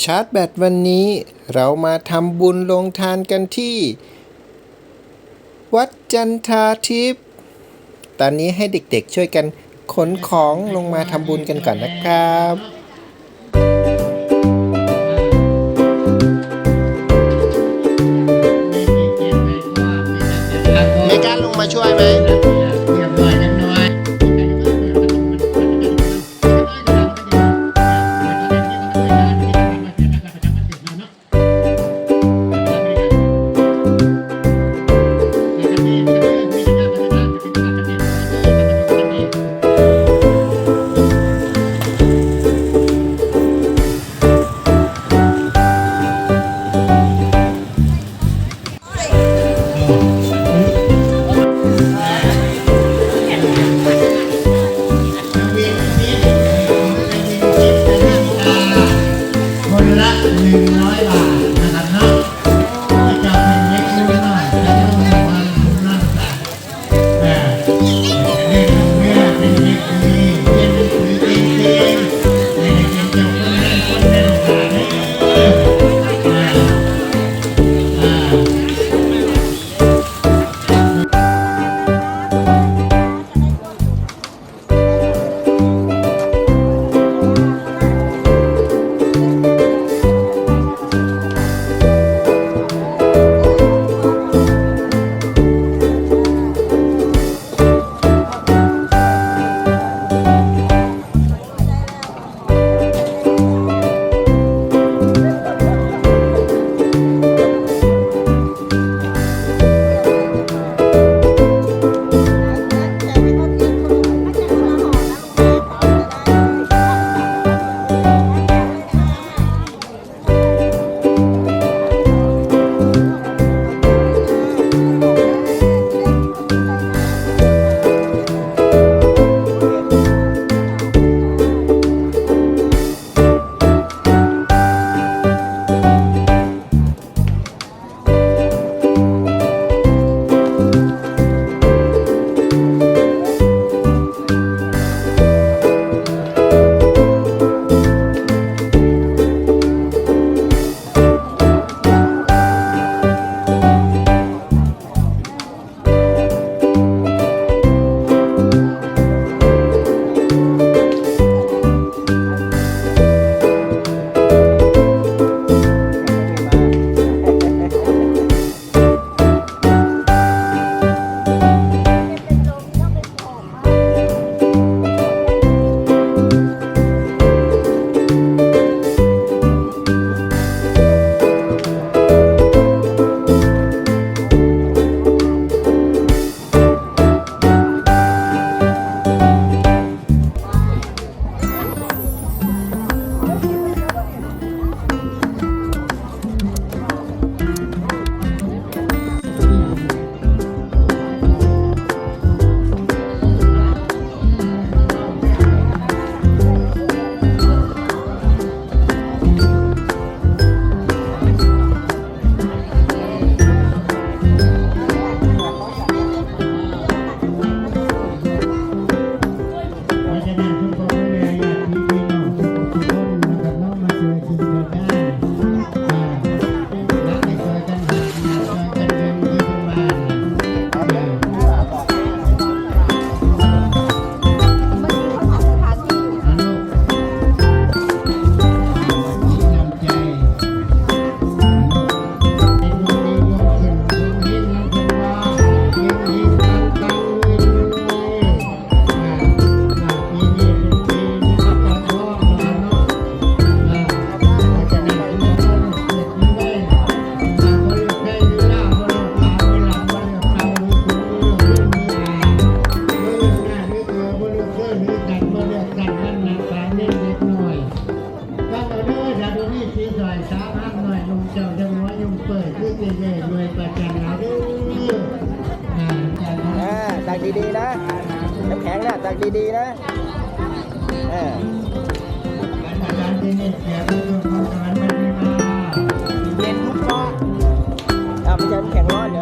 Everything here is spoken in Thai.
ชาร์จแบตวันนี้เรามาทำบุญลงทานกันที่ วัดจันทาทิพย์ตอนนี้ให้เด็กๆช่วยกันขนของลงมาทำบุญกันก่อนนะครับในการลงมาช่วยไหม กดีๆนะเออเย็นมุกฟองเอาไปเชิญแข่งร้อนเดี๋ย